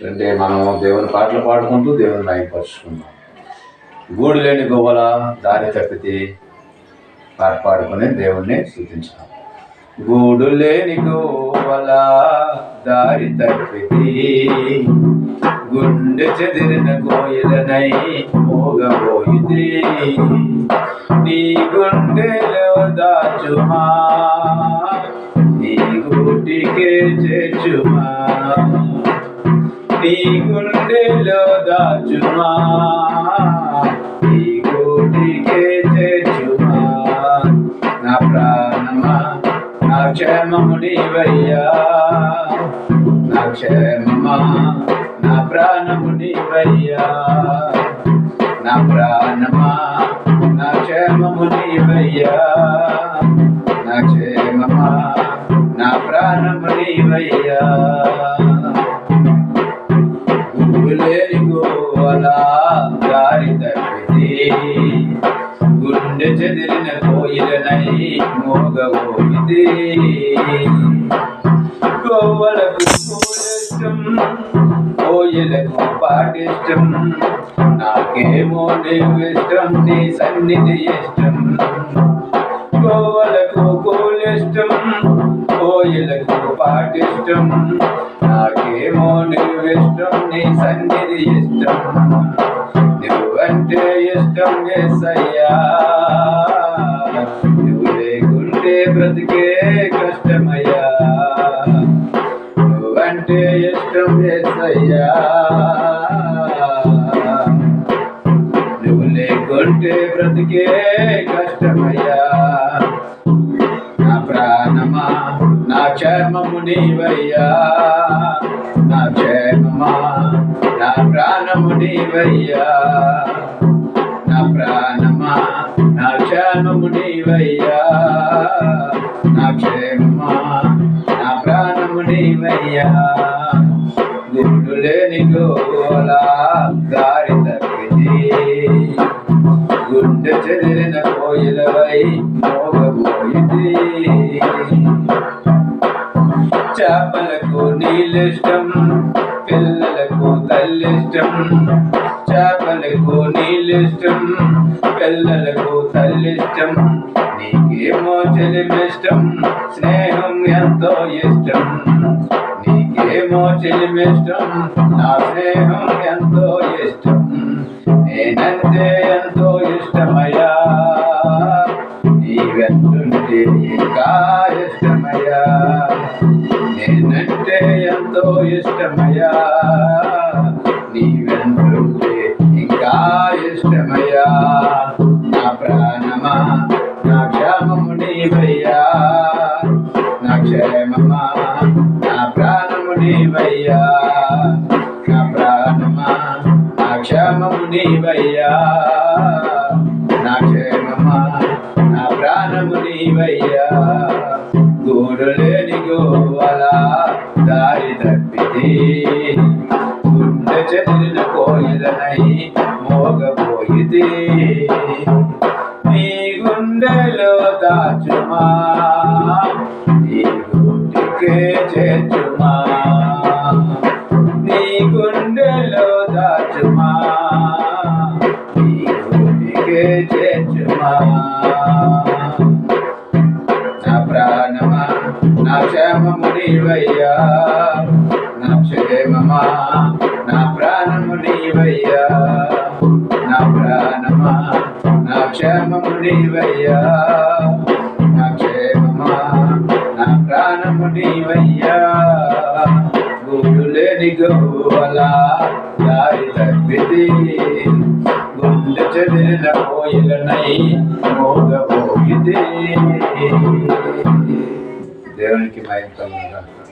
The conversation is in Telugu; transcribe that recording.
అంటే మనం దేవుని పాటలు పాడుకుంటూ దేవుని నయపరుచుకున్నాం గూడు లేని గొవ్వల దారి తప్పితే పాట పాడుకొని దేవుణ్ణి సూచించాం గూడు లేని గోవల దారి తప్పితే గుండె చెదిరిన కోయిలనై మోగబోయితే నీ గుండెలో దాచుమా నా క్షేమము నీవయ్యా నా క్షేమమా నా ప్రాణము నీవయ్యా నా ప్రాణమా నా క్షేమము నీవయ్యా నా క్షేమమా నా ప్రాణము చెదిరిన కోయిలనై మోగబోయితే గోవలకు పూలిష్టం కోయిలకు పాటిష్టం నాకేమో నీవు ఇష్టం నీ సన్నిధి ఇష్టం కోవలకు కూలిష్టం కోయిలకు పాటిష్టం నాకేమో నీవు ఇష్టం నీ సన్నిధి ఇష్టం. నువ్వంటే ఇష్టం ఎస్ అయ్యా. బ్రతికే కష్టమయ్యా. నువ్వంటే ఇష్టం ఎస్సయ్యా నువ్వు లేకుంటే బ్రతికే కష్టమయ్యా. నా ప్రాణమా నా క్షేమము నీవయ్యా. నా క్షేమమా నా ప్రాణము నీవయ్యా. నా ప్రాణమా నా క్షేమము నీవయ్యా. నా క్షేమమా? నా ప్రాణము నీవయ్యా. గుడ్డు లేని గోలా దారి తప్పితే గుండె చెదిరిన కోయిలవై మోగబోయింది. చేపలకు నీళ్ళిష్టం తల్లిష్టం చేపలకు నీళ్ళిష్టం పిల్లలకు తల్లిష్టం. నీకేమో చెలిమిష్టం స్నేహం ఎంతో ఇష్టం. నీకేమో చెలిమిష్టం నా స్నేహం ఎంతో ఇష్టం. నేనంటే ఎంతో ఇష్టమయ్యా. నీవెంటుంటే ఇంకా ఇష్టమయ్యా. నేనంటే ఎంతో ఇష్టమయ్యా. నీవయ్యా. నా ప్రాణమా నా క్షేమము నీవయ్యా. నా క్షేమమా నా ప్రాణము నీవయ్యా. గోడు లేని గోవలా దారి తప్పిది గుండె చెదిరిన కోయిలనై మోగపోయిది నీ గుండెలో దాచుమా నీ గుండెకే చేర్చుమా. దాచుమా నీ గుండెకే చేర్చుమా నా ప్రాణమా నా క్షేమము నీవయ్యా. నా క్షేమమా నా ప్రాణము నీవయ్యా. నా ప్రాణమా నా క్షేమము నీవయ్యా. నా క్షేమమా నా ప్రాణము నీవయ్యా. గుడు లేని గోవలా దారి తప్పితే గుండె చెదిరిన కోయిలనై మోగబోయితే దేవునికి మహిమ కలుగుగాక.